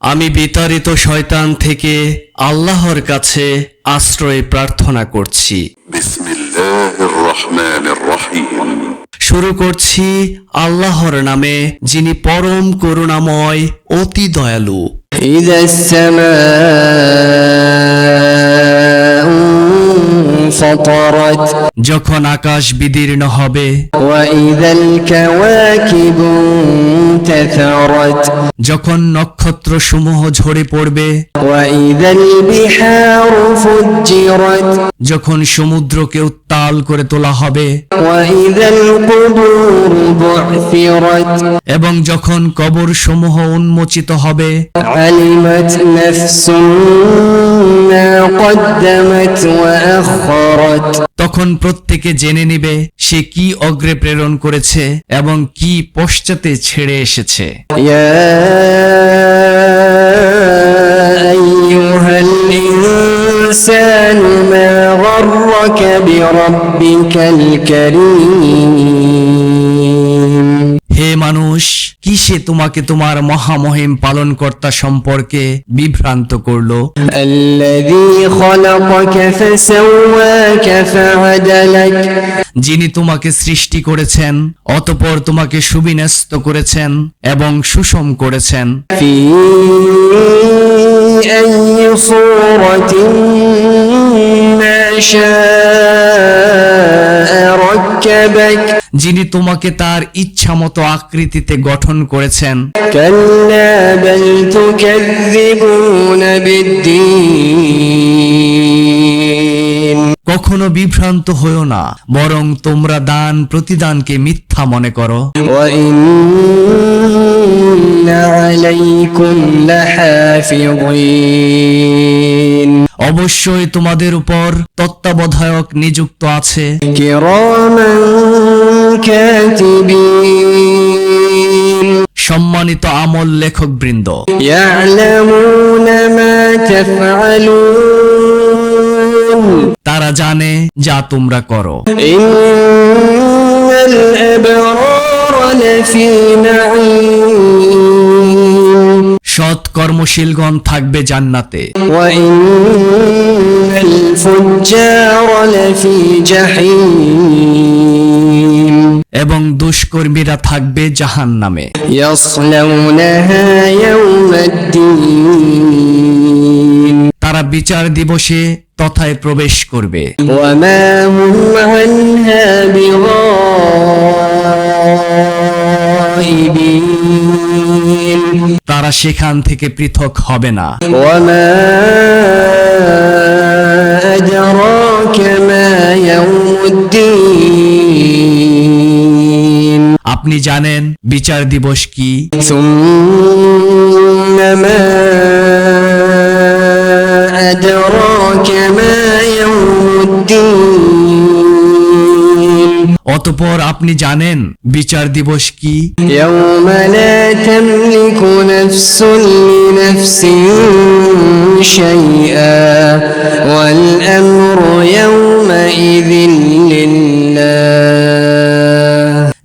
আমি বিতাড়িত শয়তান থেকে আল্লাহর কাছে আশ্রয় প্রার্থনা করছি। শুরু করছি আল্লাহর নামে যিনি পরম করুণাময় অতি দয়ালু। انفطرت যখন আকাশ বিদীর্ণ হবে وإذا الكواكب انتثرت যখন নক্ষত্র সমূহ ঝরে পড়বে وإذا البحار فجرت যখন সমুদ্রকে উত্তাল করে তোলা হবে وإذا القبور بعثرت এবং যখন কবর সমূহ উন্মোচিত হবে علمت نفس ما قدمت وأخرت তখন প্রত্যেকে জেনে নিবে সে কি অগ্রে প্রেরণ করেছে এবং কি পশ্চাতে ছেড়ে এসেছে। يا সে তোমাকে তোমার মহামহিম পালনকর্তা সম্পর্কে বিভ্রান্ত করলো الذي خلقك فسواك فعدلك যিনি তোমাকে সৃষ্টি করেছেন অতপর তোমাকে সুবিন্যস্ত করেছেন এবং সুষম করেছেন في أي صورة ما شاء ركبك যিনি তোমাকে তার ইচ্ছামতো আকৃতিতে গঠন করেছেন كلا بل تكذبون بالدين কখনো বিভ্রান্ত হয়েও না বরং তোমরা দান প্রতিদানকে মিথ্যা মনে করো। অবশ্যই তোমাদের উপর তত্ত্বাবধায়ক নিযুক্ত আছে। সম্মানিত আমল লেখক বৃন্দ আল্লাহ জানে যা তোমরা করো। সৎ কর্মশীলগণ থাকবে জান্নাতে। এবং দুষ্কর্মীরা থাকবে জাহান নামে বিচার দিবসে তথায় প্রবেশ করবে। তারা সেখান থেকে পৃথক হবে না। আপনি জানেন বিচার দিবস কি? অতপর আপনি জানেন বিচার দিবস কি?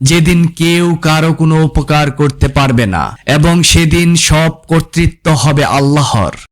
যেদিন কেউ কারও কোনো উপকার করতে পারবে না এবং সেদিন সব কর্তৃত্ব হবে আল্লাহর।